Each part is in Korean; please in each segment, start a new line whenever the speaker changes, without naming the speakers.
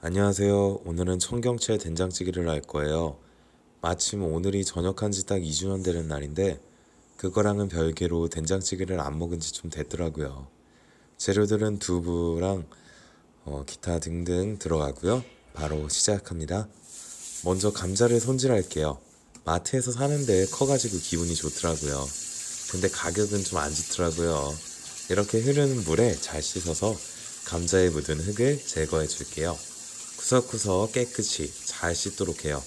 안녕하세요. 오늘은 청경채 된장찌개를 할 거예요. 마침 오늘이 전역한 지 딱 2주년 되는 날인데 그거랑은 별개로 된장찌개를 안 먹은 지 좀 됐더라고요. 재료들은 두부랑 어, 기타 등등 들어가고요. 바로 시작합니다. 먼저 감자를 손질할게요. 마트에서 사는데 커가지고 기분이 좋더라고요. 근데 가격은 좀 안 좋더라고요. 이렇게 흐르는 물에 잘 씻어서 감자에 묻은 흙을 제거해 줄게요. 구석구석 깨끗이 잘 씻도록 해요.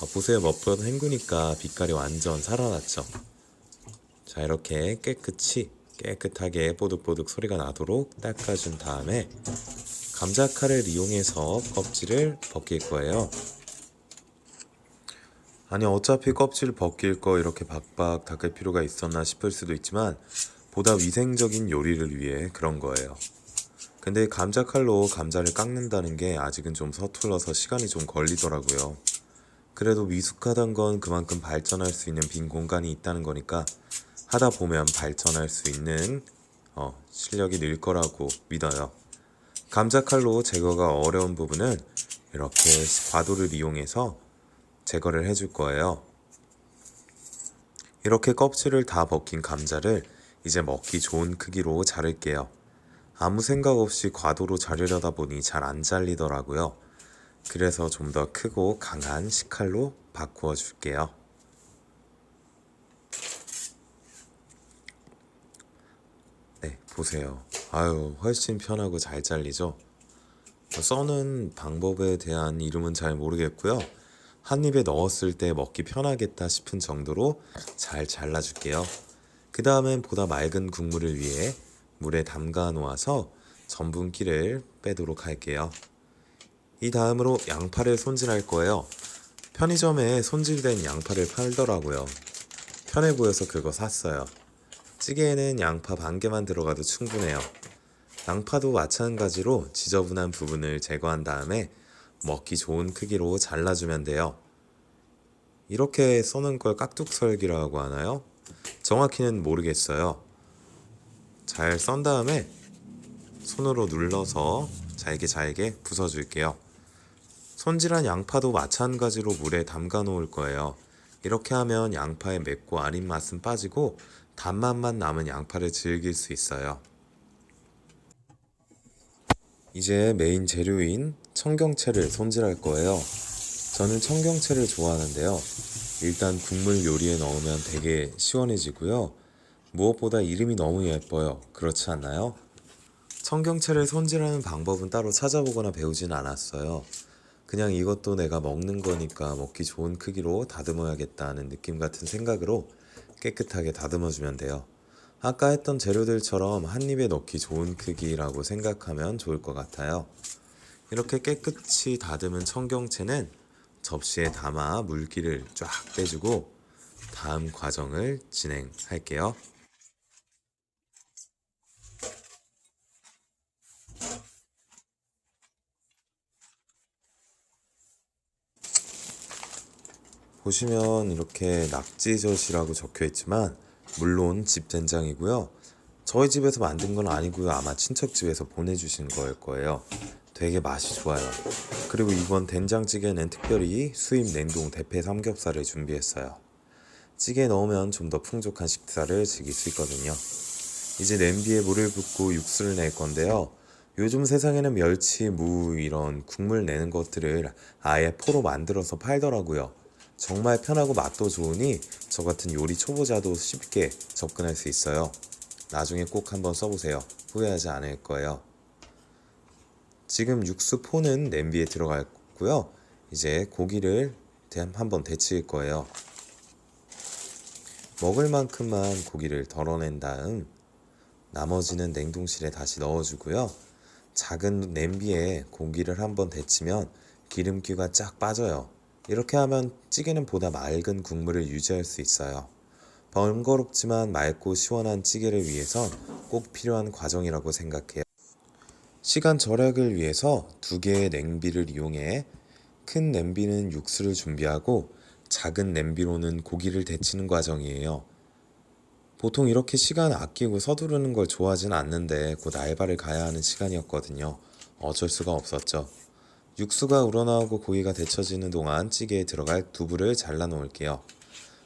어, 보세요. 멋보다 헹구니까 빛깔이 완전 살아났죠. 자, 이렇게 깨끗이 깨끗하게 뽀득뽀득 소리가 나도록 닦아준 다음에 감자 칼을 이용해서 껍질을 벗길 거예요. 아니 어차피 껍질 벗길 거 이렇게 박박 닦을 필요가 있었나 싶을 수도 있지만 보다 위생적인 요리를 위해 그런 거예요. 근데 감자 칼로 감자를 깎는다는 게 아직은 좀 서툴러서 시간이 좀 걸리더라고요. 그래도 미숙하단 건 그만큼 발전할 수 있는 빈 공간이 있다는 거니까 하다 보면 발전할 수 있는 어, 실력이 늘 거라고 믿어요. 감자 칼로 제거가 어려운 부분은 이렇게 과도를 이용해서 제거를 해줄 거예요. 이렇게 껍질을 다 벗긴 감자를 이제 먹기 좋은 크기로 자를게요. 아무 생각 없이 과도로 자르려다 보니 잘 안 잘리더라고요. 그래서 좀 더 크고 강한 식칼로 바꾸어 줄게요. 네, 보세요. 아유, 훨씬 편하고 잘 잘리죠? 써는 방법에 대한 이름은 잘 모르겠고요. 한 입에 넣었을 때 먹기 편하겠다 싶은 정도로 잘 잘라줄게요. 그 다음엔 보다 맑은 국물을 위해 물에 담가 놓아서 전분기를 빼도록 할게요. 이 다음으로 양파를 손질할 거예요. 편의점에 손질된 양파를 팔더라고요. 편해 보여서 그거 샀어요. 찌개에는 양파 반 개만 들어가도 충분해요. 양파도 마찬가지로 지저분한 부분을 제거한 다음에 먹기 좋은 크기로 잘라주면 돼요. 이렇게 써는 걸 깍둑썰기라고 하나요? 정확히는 모르겠어요. 잘 썬 다음에 손으로 눌러서 잘게 잘게 부숴줄게요. 손질한 양파도 마찬가지로 물에 담가 놓을 거예요. 이렇게 하면 양파의 맵고 아린 맛은 빠지고 단맛만 남은 양파를 즐길 수 있어요. 이제 메인 재료인 청경채를 손질할 거예요. 저는 청경채를 좋아하는데요. 일단 국물 요리에 넣으면 되게 시원해지고요. 무엇보다 이름이 너무 예뻐요. 그렇지 않나요? 청경채를 손질하는 방법은 따로 찾아보거나 배우진 않았어요. 그냥 이것도 내가 먹는 거니까 먹기 좋은 크기로 다듬어야겠다는 느낌 같은 생각으로 깨끗하게 다듬어주면 돼요. 아까 했던 재료들처럼 한 입에 넣기 좋은 크기라고 생각하면 좋을 것 같아요. 이렇게 깨끗이 다듬은 청경채는 접시에 담아 물기를 쫙 빼주고 다음 과정을 진행할게요. 보시면 이렇게 낙지젓이라고 적혀 있지만 물론 집 된장이고요. 저희 집에서 만든 건 아니고요. 아마 친척 집에서 보내주신 거일 거예요. 되게 맛이 좋아요. 그리고 이번 된장찌개는 특별히 수입 냉동 대패 삼겹살을 준비했어요. 찌개에 넣으면 좀 더 풍족한 식사를 즐길 수 있거든요. 이제 냄비에 물을 붓고 육수를 낼 건데요. 요즘 세상에는 멸치, 무 이런 국물 내는 것들을 아예 포로 만들어서 팔더라고요. 정말 편하고 맛도 좋으니 저 같은 요리 초보자도 쉽게 접근할 수 있어요. 나중에 꼭 한번 써보세요. 후회하지 않을 거예요. 지금 육수 포는 냄비에 들어갔고요. 이제 고기를 한번 데칠 거예요. 먹을 만큼만 고기를 덜어낸 다음 나머지는 냉동실에 다시 넣어주고요. 작은 냄비에 고기를 한번 데치면 기름기가 쫙 빠져요. 이렇게 하면 찌개는 보다 맑은 국물을 유지할 수 있어요. 번거롭지만 맑고 시원한 찌개를 위해선 꼭 필요한 과정이라고 생각해요. 시간 절약을 위해서 두 개의 냄비를 이용해 큰 냄비는 육수를 준비하고 작은 냄비로는 고기를 데치는 과정이에요. 보통 이렇게 시간 아끼고 서두르는 걸 좋아하진 않는데 곧 알바를 가야 하는 시간이었거든요. 어쩔 수가 없었죠. 육수가 우러나오고 고기가 데쳐지는 동안 찌개에 들어갈 두부를 잘라 놓을게요.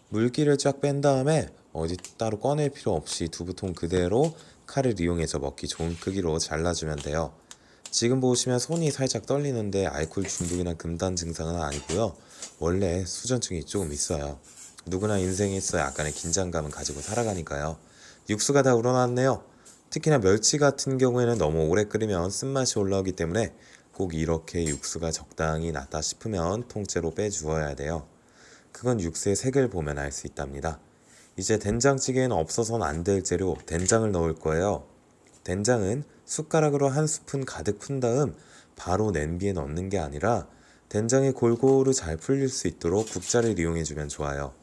물기를 쫙 뺀 다음에 어디 따로 꺼낼 필요 없이 두부통 그대로 칼을 이용해서 먹기 좋은 크기로 잘라주면 돼요. 지금 보시면 손이 살짝 떨리는데 알코올 중독이나 금단 증상은 아니고요. 원래 수전증이 조금 있어요. 누구나 인생에 있어 약간의 긴장감은 가지고 살아가니까요. 육수가 다 우러났네요. 특히나 멸치 같은 경우에는 너무 오래 끓이면 쓴맛이 올라오기 때문에 꼭 이렇게 육수가 적당히 났다 싶으면 통째로 빼주어야 돼요. 그건 육수의 색을 보면 알 수 있답니다. 이제 된장찌개에는 없어서는 안 될 재료 된장을 넣을 거예요. 된장은 숟가락으로 한 스푼 가득 푼 다음 바로 냄비에 넣는 게 아니라 된장이 골고루 잘 풀릴 수 있도록 국자를 이용해 주면 좋아요.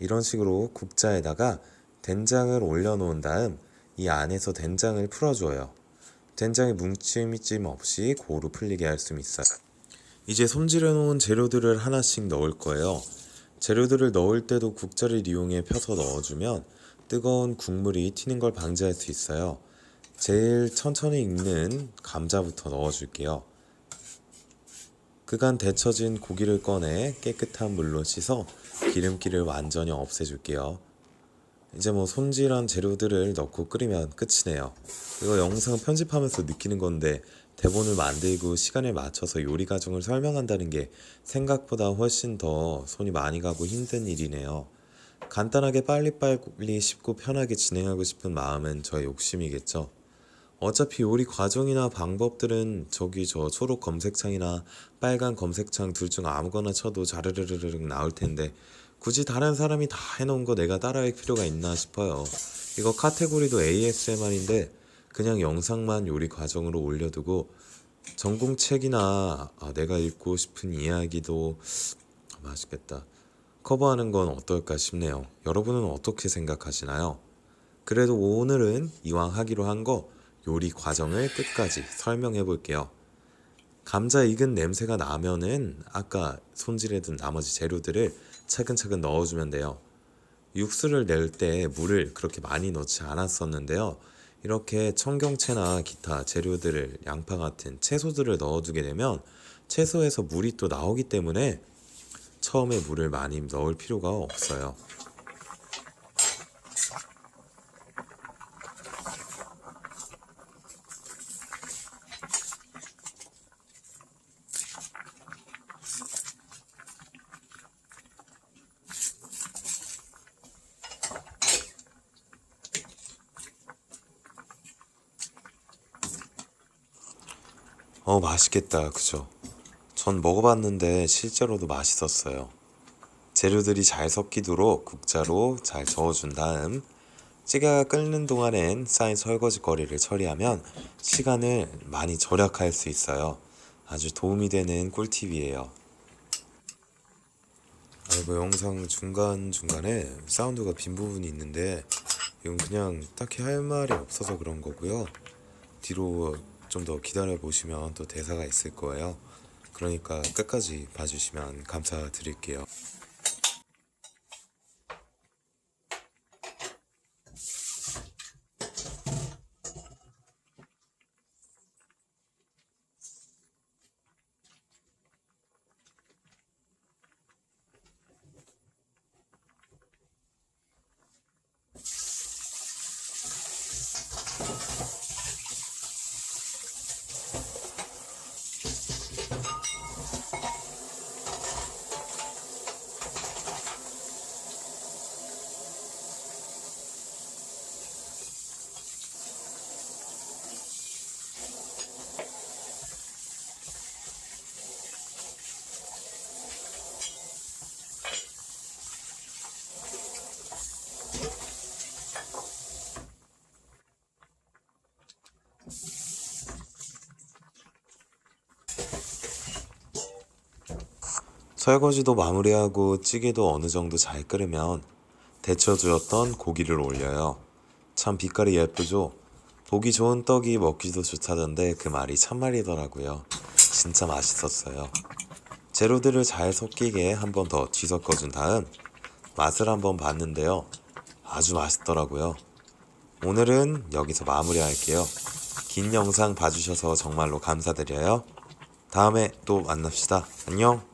이런 식으로 국자에다가 된장을 올려놓은 다음 이 안에서 된장을 풀어줘요. 된장이 뭉침이짐 없이 고루 풀리게 할 수 있어요. 이제 손질해 놓은 재료들을 하나씩 넣을 거예요. 재료들을 넣을 때도 국자를 이용해 펴서 넣어주면 뜨거운 국물이 튀는 걸 방지할 수 있어요. 제일 천천히 익는 감자부터 넣어줄게요. 그간 데쳐진 고기를 꺼내 깨끗한 물로 씻어 기름기를 완전히 없애줄게요. 이제 뭐 손질한 재료들을 넣고 끓이면 끝이네요. 이거 영상 편집하면서 느끼는 건데 대본을 만들고 시간에 맞춰서 요리 과정을 설명한다는 게 생각보다 훨씬 더 손이 많이 가고 힘든 일이네요. 간단하게 빨리빨리 쉽고 편하게 진행하고 싶은 마음은 저의 욕심이겠죠. 어차피 요리 과정이나 방법들은 저기 저 초록 검색창이나 빨간 검색창 둘 중 아무거나 쳐도 자르르르르 나올 텐데 굳이 다른 사람이 다 해놓은 거 내가 따라할 필요가 있나 싶어요. 이거 카테고리도 ASMR인데 그냥 영상만 요리 과정으로 올려두고 전공책이나 아, 내가 읽고 싶은 이야기도 맛있겠다. 커버하는 건 어떨까 싶네요. 여러분은 어떻게 생각하시나요? 그래도 오늘은 이왕 하기로 한 거 요리 과정을 끝까지 설명해 볼게요. 감자 익은 냄새가 나면은 아까 손질해둔 나머지 재료들을 차근차근 넣어주면 돼요. 육수를 낼 때 물을 그렇게 많이 넣지 않았었는데요. 이렇게 청경채나 기타 재료들을 양파 같은 채소들을 넣어두게 되면 채소에서 물이 또 나오기 때문에 처음에 물을 많이 넣을 필요가 없어요. 어, 맛있겠다. 그죠? 전 먹어봤는데 실제로도 맛있었어요. 재료들이 잘 섞이도록 국자로 잘 저어준 다음 찌개가 끓는 동안엔 쌓인 설거지 거리를 처리하면 시간을 많이 절약할 수 있어요. 아주 도움이 되는 꿀팁이에요. 아이고 영상 중간중간에 사운드가 빈 부분이 있는데 이건 그냥 딱히 할 말이 없어서 그런 거고요. 뒤로 좀 더 기다려 보시면 또 대사가 있을 거예요. 그러니까 끝까지 봐주시면 감사드릴게요. 설거지도 마무리하고 찌개도 어느 정도 잘 끓으면 데쳐주었던 고기를 올려요. 참 빛깔이 예쁘죠? 보기 좋은 떡이 먹기도 좋다던데 그 말이 참말이더라고요. 진짜 맛있었어요. 재료들을 잘 섞이게 한 번 더 뒤섞어준 다음 맛을 한번 봤는데요. 아주 맛있더라고요. 오늘은 여기서 마무리할게요. 긴 영상 봐주셔서 정말로 감사드려요. 다음에 또 만납시다. 안녕.